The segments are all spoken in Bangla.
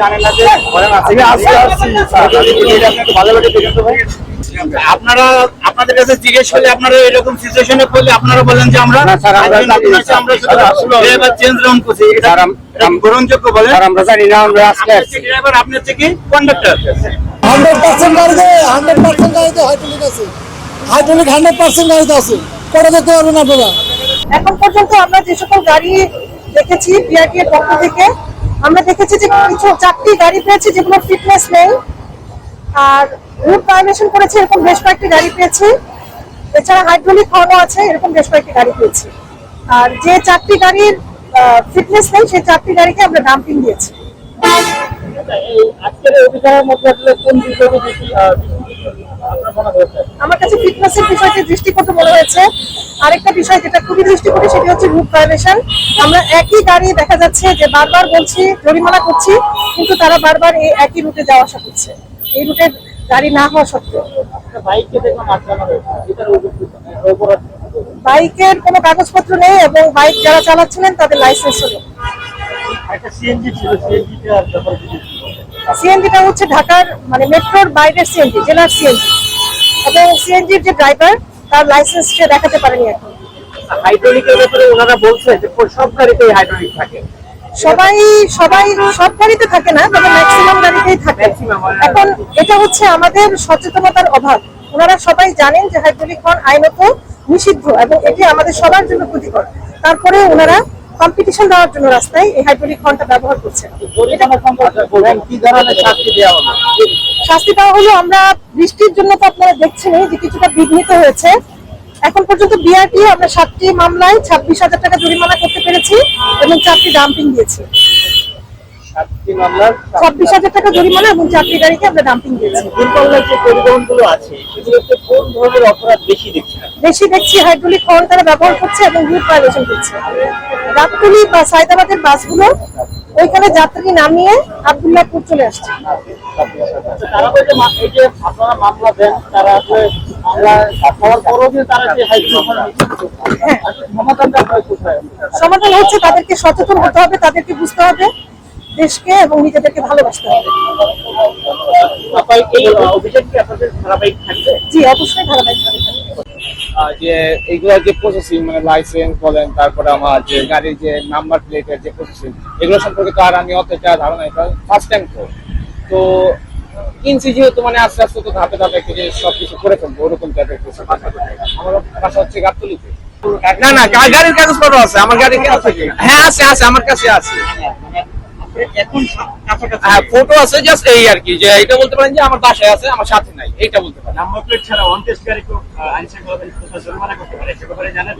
জানেন না যে আমি আসছি আসছি ভালো লাগে দেখেন তো ভাই। আপনারা আপনাদের কাছে জিজ্ঞেস করলে আপনারা এরকম সিচুয়েশনে পড়লে আপনারা বলেন যে আমরা না, স্যার, আমরা একজন নতুন আছে, আমরা শুধু ড্রাইভার চেঞ্জ রাউন্ড করছি। এটা স্যার, আম- এটা গ্রহণযোগ্য বলেন? আমরা জানি না আমরা আজকে আপনি আসছি হচ্ছে ড্রাইভার আপনি হচ্ছে কন্ডাক্টর হান্ড্রেড পার্সেন্ট গাড়িতে হান্ড্রেড পার্সেন্ট গাড়িতে হাইড্রোলিক আছে। হাইড্রোলিক হান্ড্রেড পার্সেন্ট গাড়িতে আছে। করে দেখতে পারবেন আপনারা? এখন পর্যন্ত আমরা যে সকল গাড়ি দেখেছি বিআরটি এর পক্ষ থেকে আমরা দেখেছি যে কিছু চারটি গাড়ি পেয়েছি যেগুলো ফিটনেস নেই। আর রুট ভায়োলেশন করেছে এরকম বেশ কয়েকটি গাড়ি পেয়েছি। এছাড়া হাইড্রোলিক হর্নও আছে এরকম বেশ কয়েকটি গাড়ি পেয়েছি। আর যে চারটি গাড়ির ফিটনেস নেই সেই চারটি গাড়িকে আমরা ডাম্পিং দিয়েছি। আমার কাছে ফিটনেসের বিষয়টি দৃষ্টিকটু মনে হয়েছে। আরেকটা বিষয় যেটা খুবই দৃষ্টিকটু সেটি হচ্ছে রুট ভায়োলেশন। আমরা একই গাড়ি দেখা যাচ্ছে যে বারবার বলছি জরিমানা করছি কিন্তু তারা বারবার এই একই রুটে যাওয়া আসা করছে। এই রুটে গাড়ি না হওয়া সত্ত্বেও। বাইকের কোনো কাগজপত্র নেই এবং বাইক যারা চালাচ্ছিলেন তাদের লাইসেন্স নেই। সিএনজিটা হচ্ছে ঢাকার মানে মেট্রোর বাইরের সিএনজি জেলার সিএনজি এবং সিএনজির যে ড্রাইভার তার লাইসেন্স সে দেখাতে পারেনি এখন। হাইড্রোলিকের ব্যাপারে ওনারা বলছে যে সব গাড়িতেই হাইড্রোলিক থাকে। সবাই সবাই সব গাড়িতে থাকে না তবে ম্যাক্সিমাম গাড়িতেই থাকে। এখন এটা হচ্ছে আমাদের সচেতনতার অভাব। ওনারা সবাই জানেন যে হাইড্রোলিক হর্ন আইনত নিষিদ্ধ এবং এটি আমাদের সবার জন্য ক্ষতিকর। তারপরে ওনারা কম্পিটিশন দেওয়ার জন্য রাস্তায় এই হাইড্রোলিক হর্নটা ব্যবহার করছে জরিমানা সম্পর্কে বলবেন কি ধরনের শাস্তি দেওয়া হবে? শাস্তি দেওয়া হলো আমরা বৃষ্টির জন্য তো আপনারা দেখছেন যে কিছুটা বিঘ্নিত হয়েছে। এখন পর্যন্ত বিআরটি আমরা সাতটি মামলায় ছাব্বিশ হাজার টাকা জরিমানা করতে পেরেছি এবং চারটি ডাম্পিং দিয়েছি। ছাব্বিশ হাজার টাকা জরিমানা এবং চারটি গাড়িকে আমরা ডাম্পিং দিয়েছি। দূরপাল্লার যে পরিবহনগুলো আছে সেগুলোতে কোন ধরনের অপরাধ বেশি বেশি দেখছি হাইড্রোলিক হর্ন তারা ব্যবহার করছে এবং রুট ভায়োলেশন করছে। গাবতলি বা সায়দাবাদের বাসগুলো ওইখানে যাত্রী নামিয়ে আবদুল্লাহপুর চলে আসছে। তারা বলছে মা- এই যে আপনারা মামলা দেন তারা আসলে মামলা হওয়ার পরও যে তারা যে হাইড্রোলিক সমাধানটা আপনারা কোথায় সমাধান হচ্ছে তাদেরকে সচেতন হতে হবে তাদেরকে বুঝতে হবে দেশকে এবং নিজেদেরকে ভালোবাসতে হবে। এই অভিযান আপনাদের ধারাবাহিক থাকবে? জি অবশ্যই। আহ, যে এইগুলো যে প্রসেসিং মানে লাইসেন্স বলেন তারপরে আমার যে গাড়ির যে নাম্বার প্লেটের যে প্রসেসিং এগুলো সম্পর্কে তো আর আমি অতটা ধারণা এটা ফার্স্ট টাইম তো। তো কিনছি যেহেতু মানে আস্তে আস্তে তো ধাপে ধাপে একটু যে সবকিছু করে ফেলব ওরকম টাইপের কিছু আমার বাসা হচ্ছে গাবতলিতে না না গাড়ির কাগজপত্র আছে আমার থাকে হ্যাঁ আছে আছে আমার কাছে আছে। এখন হ্যাঁ ফটো আছে জাস্ট এই আর কি যে এটা বলতে পারেন যে আমার বাসায় আছে আমার সাথে নাই এইটা বলতে পারেন। নাম্বার প্লেট ছাড়া ওয়ান টেস্ট গাড়ি কেউ আইন শৃঙ্খলা জরিমানা করতে পারে সে ব্যাপারে জানেন?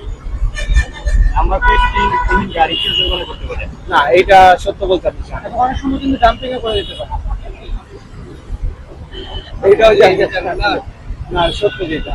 নাম্বার প্লেট তিন গাড়ি কেউ জরিমানা করতে পারে। না এইটা সত্য বলতে পারছি অনেক সময় কিন্তু ডাম্পিং এ করে দিতে পারে। এইটাও জানি না? না সত্য যেটা।